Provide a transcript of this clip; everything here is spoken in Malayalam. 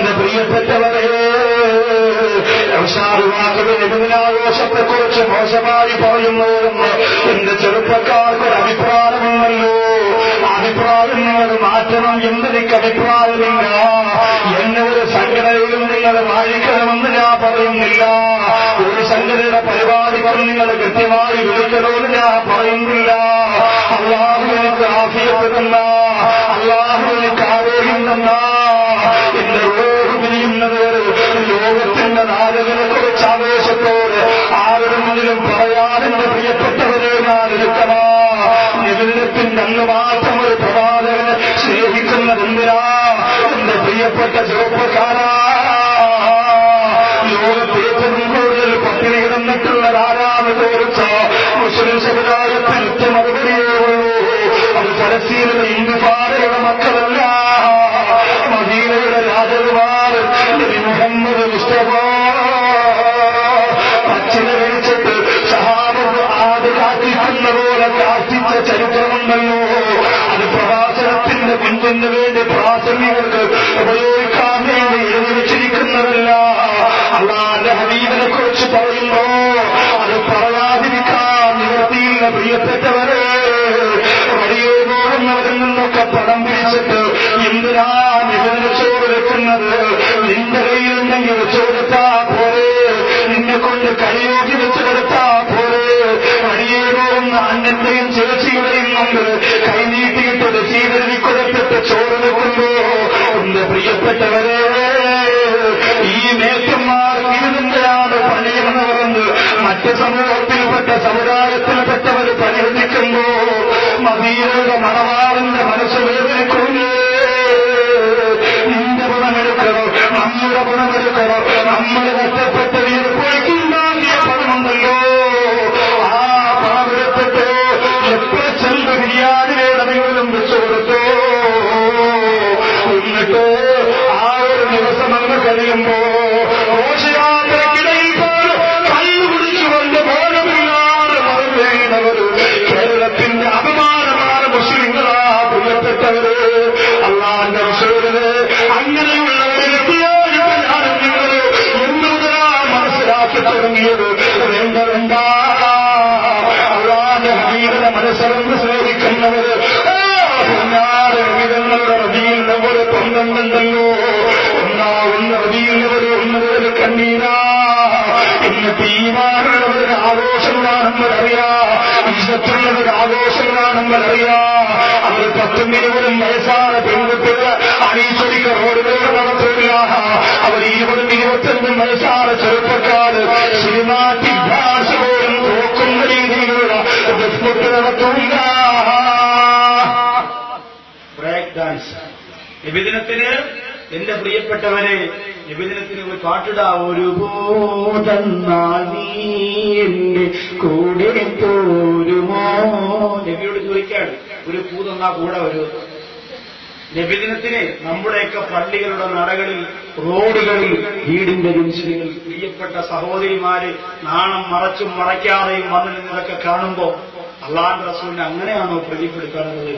എന്റെ പ്രിയപ്പെട്ടവരെ ാഘോഷത്തെ കുറിച്ച് മോശമായി പറയുന്നു. എന്റെ ചെറുപ്പക്കാർക്ക് അഭിപ്രായമുണ്ടല്ലോ അഭിപ്രായം നിങ്ങൾ മാറ്റണം എന്നെനിക്ക് അഭിപ്രായമില്ല. എന്നെ ഒരു സംഘടനയിലും നിങ്ങൾ വാഴിക്കണമെന്ന് ഞാൻ പറയുന്നില്ല. ഒരു സംഘടനയുടെ പരിപാടി പറഞ്ഞ് നിങ്ങൾ കൃത്യമായി വിളിക്കണമെന്ന് ഞാൻ പറയുന്നില്ല. അള്ളാഹു എനിക്ക് ആഫിയത്ത് തന്ന അള്ളാഹു എനിക്ക് ആരോഗ്യം തന്ന എന്റെ റോഡ് പിരിയുന്നത് ലോകത്തിന്റെ നാലുകളെ കുറിച്ച് ആവേശത്തോട് ആരുടെ മുന്നിലും പറയാനെന്റെ പ്രിയപ്പെട്ടവരെ ഞാൻ എടുക്കണോ അന്ന് മാത്രം ഒരു പ്രവാചകനെ സ്നേഹിക്കുന്നതെന്തിനാ എന്റെ പ്രിയപ്പെട്ട ചെറുപ്പക്കാരാ. ലോകത്ത് കൂടുതൽ പട്ടിണി കിടന്നിട്ടുള്ളതാരാണ് ചോദിച്ച മുസ്ലിം സമുദായത്തിൽ മറുപടിയേ ഉള്ളൂ. അത് പലസ്തീനിലെ ഇന്ത്യപാറയുടെ മക്കളല്ല. മദീനയുടെ രാജകുമാർ മുഹമ്മദ് മുസ്തഫ. അച്ഛനെ വിളിച്ചിട്ട് സഹാബ് ആദ്യ കാത്തിക്കുന്ന പോലെ കാത്തിച്ച ചരിത്രമുണ്ടല്ലോ. പിന്തുണ വേണ്ടി പ്രാസംഗികൾക്ക് ഉപയോഗിക്കാൻ വേണ്ടി എഴുതിവെച്ചിരിക്കുന്നതല്ല അള്ളാന്റെ ഹബീബിനെ കുറിച്ച് പറയുമ്പോ അത് പറയാതിരിക്കാൻ നിവർത്തിയില്ല പ്രിയപ്പെട്ടവരെ. റേഡിയോ നിന്നൊക്കെ പണം പിടിച്ചിട്ട് എന്തിനാ ഇതിന് ചോറ് വെക്കുന്നത്? നിന്റെ കയ്യിലുണ്ടെങ്കിൽ വെച്ചു കൊടുത്താ പോരെ. നിന്നെ കൊണ്ട് കൈയോക്കി വെച്ചു കൊടുത്താ പോരെ. എന്ന് അന്യത്തെയും ചേച്ചിയുടെയും മുമ്പ് പ്രിയപ്പെട്ടവരെ ഈ മേറ്റന്മാർ ഇതിന്റെയാണ് പണിയുന്നവരെന്ന് മറ്റ് സമൂഹത്തിൽപ്പെട്ട സമുദായത്തിൽപ്പെട്ടവർ പരിഹരിക്കുമ്പോ മദീനയുടെ മണവാറിന്റെ മനസ്സ് വേദനിക്കുന്നു നിന്റെ ഗുണമെടുക്കണം നമ്മുടെ ഗുണമെടുക്കണോ മനസ്സറിഞ്ഞ് സ്നേഹിക്കുന്നവര് പൊന്നാറ് വിധങ്ങളുടെ റബിയിൽ ഒരു തൊണ്ടുണ്ടല്ലോ ഒന്നാവുന്ന റബിയിൽ ഒരു ഒന്നുമുതൽ കണ്ണീരാ. ഇന്ന് തീരുമാനമുള്ളവരുടെ ആഘോഷങ്ങളാണെന്നറിയാ ഇഷ്ടത്തുള്ളവരുടെ ആഘോഷങ്ങളാണെന്നറിയാ അവർ പത്തും ഇരുപതും വയസ്സായ പെൺകുട്ടികൾ അണീച്ചൊരിക്ക ബ്രേക്ക് ഡാൻസ് നിബിദിനത്തിന് എന്റെ പ്രിയപ്പെട്ടവരെ നിബിദിനത്തിന് ഒരു പാട്ടിടാ. ഒരു ബോധന്നാൽ നീ എന്റെ കൂടെ പോരുമോ? നബിയോട് ചോദിക്കാണ്. ഒരു പൂതന്നാ കൂടെ ഒരു നബിദിനത്തിന് നമ്മുടെയൊക്കെ പള്ളികളുടെ നടകളിൽ റോഡുകളിൽ വീടിന്റെ ജംഗ്ഷനുകൾ പ്രിയപ്പെട്ട സഹോദരിമാര് നാണം മറച്ചും മറയ്ക്കാതെയും വന്നു നിന്നതൊക്കെ കാണുമ്പോ അള്ളാന്റെ റസൂലിനെ അങ്ങനെയാണോ പ്രതിപ്പെടുത്താറുള്ളത്